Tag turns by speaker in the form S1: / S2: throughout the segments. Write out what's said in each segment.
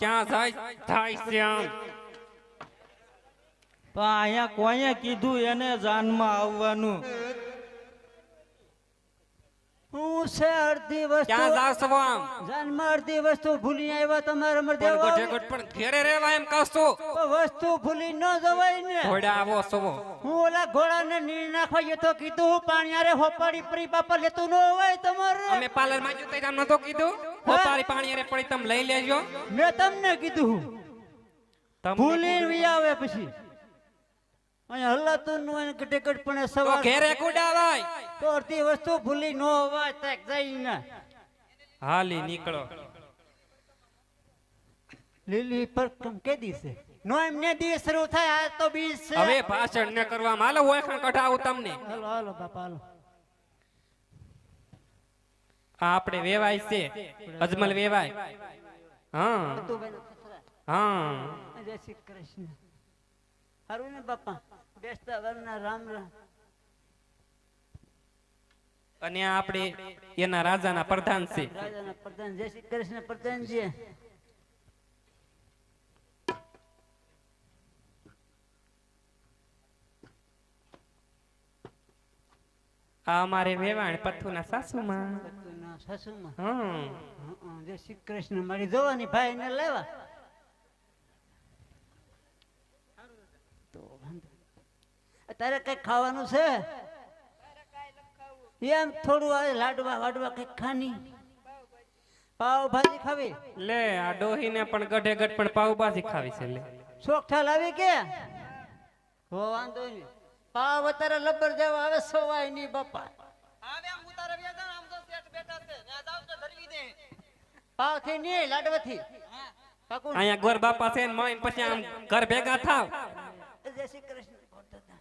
S1: ક્યાં જાય? થાય આમ
S2: પણ અહીંયા કોઈએ કીધું એને જાનમાં આવવાનું.
S3: હું છે અડધી વસ્તુ
S1: ક્યાં જાવ
S3: જાનમાં અડધી વસ્તુ ભૂલી આવ્યા તમારે અમારે
S1: પણ
S3: દેવા
S1: ગોઠે ગોઠ પણ ઘેરે રહેવા એમ કહું
S3: વસ્તુ ભૂલી ન જવાય ને.
S1: ઘોડા આવો છો
S3: હું ઓલા ઘોડાને નીર નાખવા ગયો તો કીધું પાણી આરે હોપાડી પરી બાપા લેતું ન હોય તમારે.
S1: અમે પાર્લરમાં જતા નતો કીધું? હોપારી પાણી અરે પડી તમે લઈ લેજો.
S3: મેં તમને કીધું ભૂલી વી આવે પછી. અહીંયા હલાતું નું અને ટેકટ પણ સવાર
S1: ઘેરે કુડાવાય.
S3: તો અડધી વસ્તુ ભૂલી ન હોવાય તક જઈને
S1: હાલી નીકળો.
S3: લીલી પર કે દીસે નો એમ ને દિવસ શરૂ થાય આ તો બીજ છે.
S1: હવે ભાષણ ને કરવા હાલો ઓળખાણ કઢાવું તમને.
S3: હાલો હાલો બાપા હાલો.
S1: આ આપણે વેવાય છે. અજમલ વેવાય. હા. હા.
S3: જય શ્રી કૃષ્ણ. હરું ને બાપા. બેસતા વરના રામ રામ.
S1: અને આપણે એના રાજાના પ્રધાન છે.
S3: રાજાના પ્રધાન. જય શ્રી કૃષ્ણ પ્રધાનજી.
S1: આ અમારે વેવાણ પથ્થુના સાસુમાં.
S3: સાસુમાં.
S1: હમ.
S3: હં, શ્રી કૃષ્ણ. મારી જોવાની ભાઈ ને લેવા. તો તારે કઈ ખાવાનું છે? એમ થોડું આવે લાડવા વાડવા કઈ ખાની? પાવભાજી ખાવી?
S1: લે આ ડોહીને પણ ગઢે ગઢ પણ પાવભાજી ખાવી છે લે.
S3: ચોકઠા લાવી કે? હો વાંધો નહીં. પાવ અત્યારે લબર જેવા આવે સવાય નહીં બાપા પાવથી નહીં લાડવાથી પાકું ને?
S1: અહીંયા ગોર બાપા છે ને મળીને પછી આમ ઘર ભેગા થાવ.
S3: જય શ્રી કૃષ્ણ દાદા.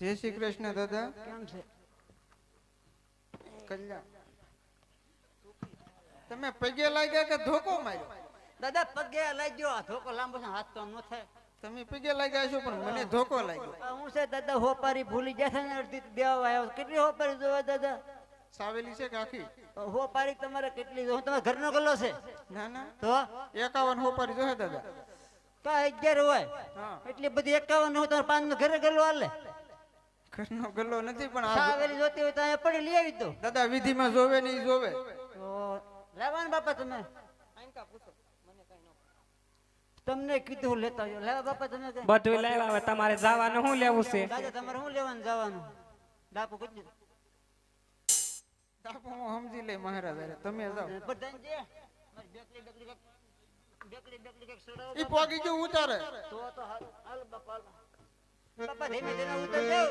S4: જય શ્રી કૃષ્ણ દાદા.
S3: કેમ છે?
S4: કલ્યાણ. તમે પગે લાગ્યા કે ધોકો માર્યો?
S3: દાદા પગે લઈ ગયો આ ધોકો લાંબો છે હાથ તો ન થાય.
S4: તમે પગે લાગ્યા છો પણ મને ધોકો લાગ્યો.
S3: આ હું છે દાદા હોપારી ભૂલી જશે ને અડધી બેવા આવ્યો કેટલી હોપારી જોવા દાદા?
S4: સાવેલી છે કે આખી?
S3: હોપારી તમારે કેટલી હું તમારા ઘરનો ગલ્લો છે?
S4: ના ના.
S3: તો?
S4: એકાવન હોપારી જોહે દાદા.
S3: તો અગિયાર હોય.
S4: હા.
S3: એટલી બધી એકાવન હોય તમારે પાંચ ઘરે ગલ્લો હાલે.
S4: ઘરનો ગલ્લો નથી પણ
S3: સાવેલી જોતી હોય તો અહીંયા પડી લઈ આવી દો.
S4: દાદા વિધિમાં જોવે નહીં જોવે.
S3: તો લેવા બાપા તમે. તમને કીધું લેતા આવ્યો. લેવા બાપા તમે
S1: બધું લેવા તમારે જવાનું શું લેવું છે?
S3: દાદા તમારે શું લેવાનું જવાનું? ડાપુ કેટલું
S4: હું સમજી લે મહારાજ અરે તમે જાઓ.
S3: પ્રધાનજી મારી બેકરી બેકરી કાંઈક- બેકરી બેકરી કાંઈક સડાવો
S4: ઈ પોગી ગયું ઉતારે.
S3: તો તો હાલો હાલો બાપા બાપા ધીમે ધીમે ઉતર જાવ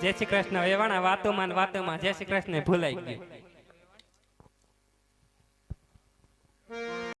S1: જય શ્રી કૃષ્ણ એવાના વાતોમાં ને વાતોમાં જય શ્રી કૃષ્ણ ભૂલાઈ ગયું.